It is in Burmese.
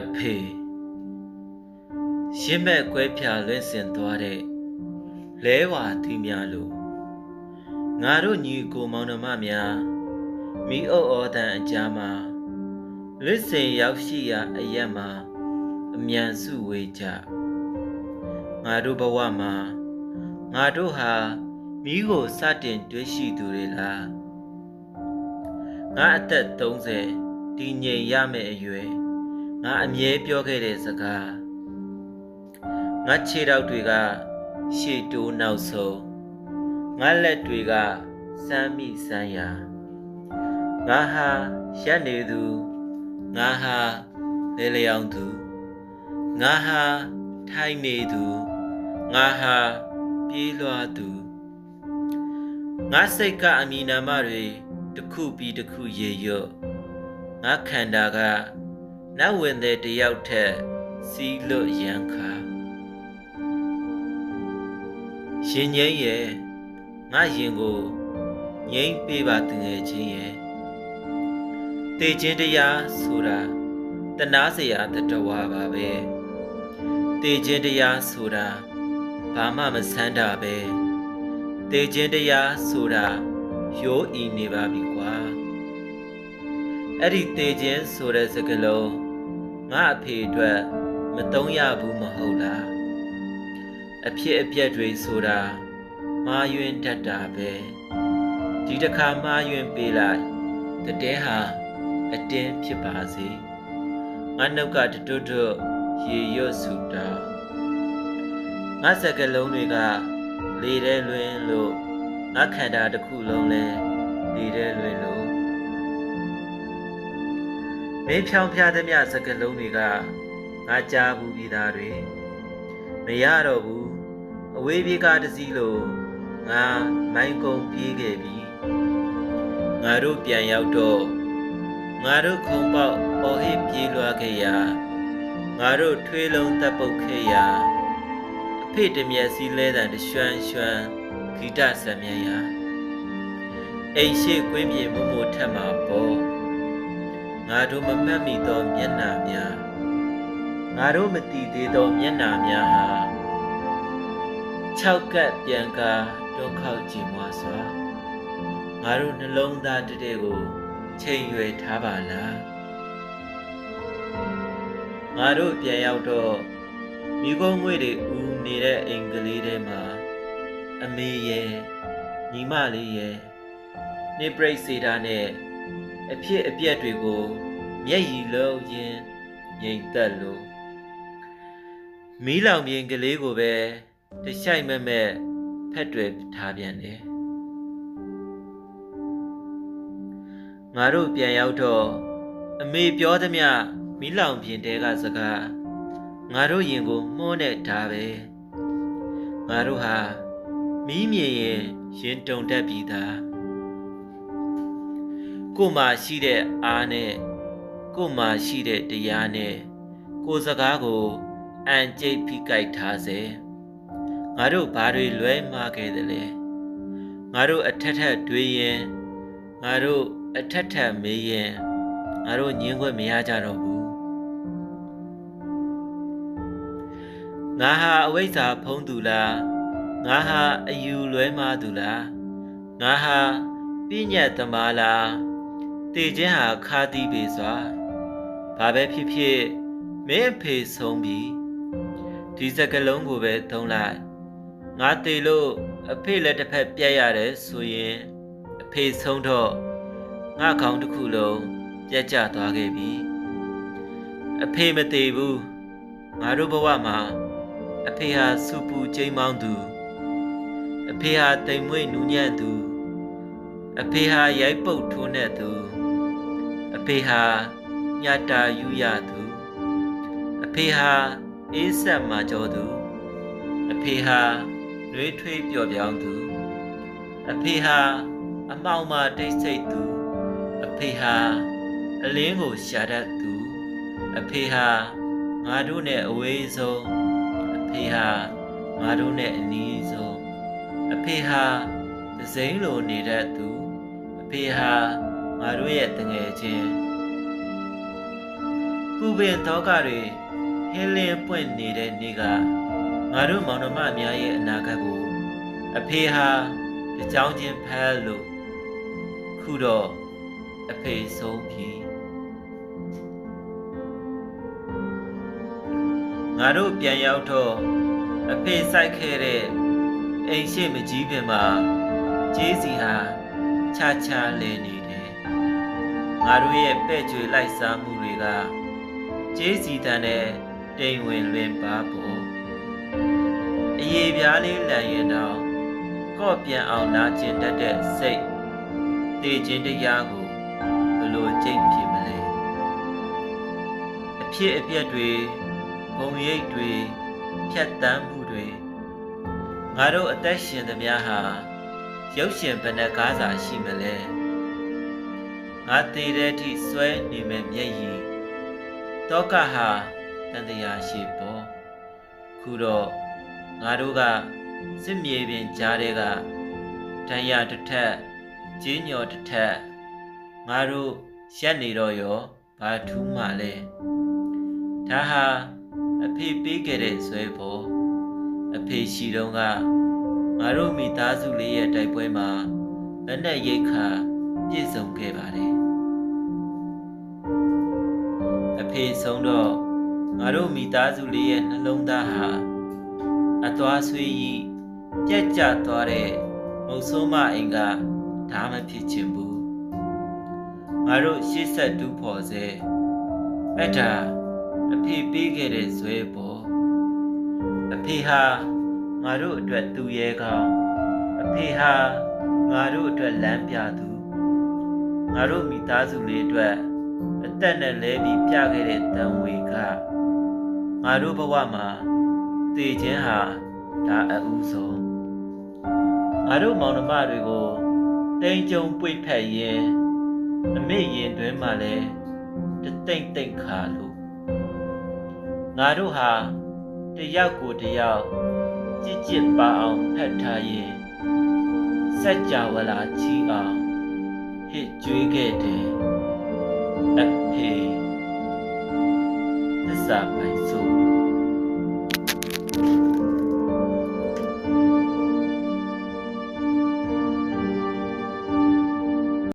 အဖေရှင်းမဲ့ကွဲဖြာလွင့်စင်သွားတဲ့လဲဝါသီးများလို့ငါတို့ညီကိုမောင်နှမများမိအုပ်ဩတန်အကြားမှာလွင့်စင်ရောက်ရှိရာအရက်မှာအမြန်စုဝေးကြငါတို့ဘဝမှာငါတို့ဟာမိကိုစတင်တွေ့ရှိသူတွေလားငါအသက်30တည်ငြိမ်ရမယ့်အရွယ် ငါအမြဲပြောခဲ့တဲ့စကားငါခြေထောက်တွေကရှေ့တိုးနောက်ဆုံးငါလက်တွေကစမ်းမိစမ်းရာငါဟာရက်နေသူငါဟာလေလျောင်သူငါဟာထိုင်နေသူငါဟာပြေးလွှားသူငါစိတ်ကအမီနာမတွေတစ်ခုပြီးတစ်ခုရေရွတ်ငါခန္ဓာက နတ်ဝင်တဲ့တယောက်ထက်စီးလွတ်ရန်ခါရှင်ငိမ့်ရဲ့ငါရင်ကိုငိမ့်ပေးပါတငယ်ချင်းရဲ့တေခြင်းတရားဆိုတာတနာစရာတတဝါပါပဲတေခြင်းတရားဆိုတာဘာမှမဆန်းတာပဲတေခြင်းတရားဆိုတာရိုးအီနေပါပြီကွာအဲ့ဒီတေခြင်းဆိုတဲ့စကားလုံး ငါအဖေအတွက်မတုံးရဘူးမဟုတ်လားအဖြစ်အပျက်တွေဆိုတာမာယွင်တတ်တာပဲဒီတစ်ခါမာယွင်ပေးလိုက်တတဲဟာအတင်းဖြစ်ပါစေငါနှုတ်ကတတွတ်တွတ်ရေရွတ်ဆူတောင်းငါစကလုံးတွေကလေထဲလွင်လို့ငါခန္ဓာတစ်ခုလုံးလဲလေထဲလွင်လို့ မင်းဖြောင်းဖျားသမျှစကလုံးတွေကငါကြားဘူးပြီးသားတွေမရတော့ဘူးအဝေးပြေးကားတစ်စီးလို့ငါမိုင်းကုံပြေးခဲ့ပြီငါတို့ပြန်ရောက်တော့ငါတို့ခုံပေါက်အော်ဟစ်ပြေးလွှားခဲ့ရာငါတို့ထွေးလုံးတပ်ပုတ်ခဲ့ရာအဖေတမျက်စီလဲတန်တရွှမ်းရွှမ်းဂီတဆက်မြရာအိမ်ရှိကွင်းပြေမမို့ထက်မှာပေါ့ ငါတို့မမှတ်မိသောမျက်နှာများငါတို့မတည်သေးသောမျက်နှာများဟာ၆ကပ်ပြန်ကာဒုက္ခကြည်မွားစွာငါတို့နှလုံးသားတတဲ့ကိုချိန်ရွယ်ထားပါလားငါတို့ပြန်ရောက်တော့မိကုန်းငွေတွေဦးနေတဲ့အိမ်ကလေးထဲမှာအမေရဲ့ညီမလေးရဲ့နေပရိတ်စေတာနဲ့ အဖြစ်အပျက်တွေကိုမျက်ရည်လုံးရင်းငြိမ်သက်လို့မီးလောင်ပြင်ကလေးကိုပဲတခြိုက်မဲ့မဲ့ဖက်တွေထားပြန်တယ်ငါတို့ပြန်ရောက်တော့အမေပြောသမျှမီးလောင်ပြင်တဲကစကားငါတို့ရင်ကိုမှုန်းတဲ့ဓာပဲငါတို့ဟာမီးမြင်ရင်ရင်တုံတက်ပြီသား ကိုမှရှိတဲ့အားနဲ့ကိုမှရှိတဲ့တရားနဲ့ကိုစကားကိုအန်ကျိတ်ဖိကိုက်ထားစေငါတို့ဘာတွေလွဲမှားခဲ့သလဲငါတို့အထက်ထက်တွေးရင်ငါတို့အထက်ထက်မေးရင်ငါတို့ညင်းခွင့်မရကြတော့ဘူးငါဟာအဝိဇ္ဇာဖုံးသူလားငါဟာအယူလွဲမှားသူလားငါဟာပြညတ်သမားလား တည်ခြင်းဟာခါတီးပေစွာဘာပဲဖြစ်ဖြစ်မင်းအဖေဆုံးပြီဒီစကလုံးကိုပဲသုံးလိုက်ငါတည်လို့အဖေလည်းတစ်ဖက်ပြက်ရတယ်ဆိုရင်အဖေဆုံးတော့ငါခေါင်းတစ်ခုလုံးပြက်ကျသွားခဲ့ပြီအဖေမတည်ဘူးငါတို့ဘဝမှာအဖေဟာစူပူကျိမ်းမောင်းသူအဖေဟာတိမ်မွေ့နူးညံ့သူအဖေဟာရိုက်ပုတ်ထိုးနေသူအ ဖေဟာညတာယူရသူအဖေဟာအေးဆက်မှကြောသူအဖေဟာနှွေးထွေးပျော်ပြောင်းသူအဖေဟာအမောင်မှတိတ်ဆိတ်သူအဖေဟာအလင်းကိုရှာတတ်သူအဖေဟာငါတို့နဲ့အဝေးဆုံးအဖေဟာငါတို့နဲ့အနီးဆုံးအဖေဟာသစိမ်းလိုနေတတ်သူအဖေဟာ ငါတို့ရဲ့တငယ်ချင်းပူပင်သောကတွေဟင်းလင်းပွင့်နေတဲ့နေ့ကငါတို့မောင်နှမများရဲ့အနာဂတ်ကိုအဖေဟာတကြောင်ချင်းဖမ်းလို့ခုတော့အဖေဆုံးပြီငါတို့ပြန်ရောက်တော့အဖေစိုက်ခဲ့တဲ့အိမ်ရှိမကြီးပင်မှာဂျေးစီဟာခြားခြားလဲနေတယ် ငါတို့ရဲ့ပဲ့ကြွေလိုက်စားမှုတွေကဂျေးစီတန်နဲ့တိမ်ဝင်လွင်ပါပေါ်အရေးပြားလေးလန်ရင်တော့ကော့ပြန်အောင်နာကျင်တတ်တဲ့စိတ်တည်ခြင်းတရားကိုဘယ်လိုကြိတ်ဖြစ်မလဲအဖြစ်အပျက်တွေဘုံရိပ်တွေဖြတ်တန်းမှုတွေငါတို့အသက်ရှင်သမျှဟာရုပ်ရှင်ဘယ်နှကားစာရှိမလဲ ငါတည်တဲ့အထိစွဲနေမဲ့မျက်ရည်တောကဟာတန်တရားရှိပေါ်ခုတော့ငါတို့ကစစ်မြေပြင်ကြားတဲ့ကတန်ရတစ်ထက်ကျင်းညော်တစ်ထက်ငါတို့ရက်နေတော့ရောဘာထူးမှလဲဒါဟာအဖေပေးခဲ့တဲ့ဇွဲပေါ်အဖေရှိတော့ကငါတို့မိသားစုလေးရဲ့တိုက်ပွဲမှာလက်နဲ့ရိတ်ခါပြည့်စုံခဲ့ပါတယ် အဖေဆုံးတော့ငါတို့မိသားစုလေးရဲ့နှလုံးသားဟာအသွားဆွေးကြီးပြက်ကျသွားတဲ့မုတ်ဆိုးမအိမ်ကဒါမဖြစ်ချင်ဘူးငါတို့ရှေ့ဆက်တူးဖော်စေအဲ့ဒါအဖေပေးခဲ့တဲ့ဇွဲပေါ်အဖေဟာငါတို့အတွက်သူရဲကောင်းအဖေဟာငါတို့အတွက်လမ်းပြသူငါတို့မိသားစုလေးအတွက် အသက်နဲ့လဲပြီးပြခဲ့တဲ့တန်ဝေကငါတို့ဘဝမှာတည်ခြင်းဟာဒါအဥဆုံးငါတို့မောင်နှမတွေကိုတိမ်ကြုံပွေဖက်ရင်အမေရင်တွင်မှလည်းတသိမ့်သိမ့်ခါလို့ငါတို့ဟာတယောက်ကိုတယောက်ကြစ်ကြစ်ပါအောင်ဖက်ထားရင်စัจ java လာချီအောင်ဟစ်ကြွေးခဲ့တယ် Hey, this is giả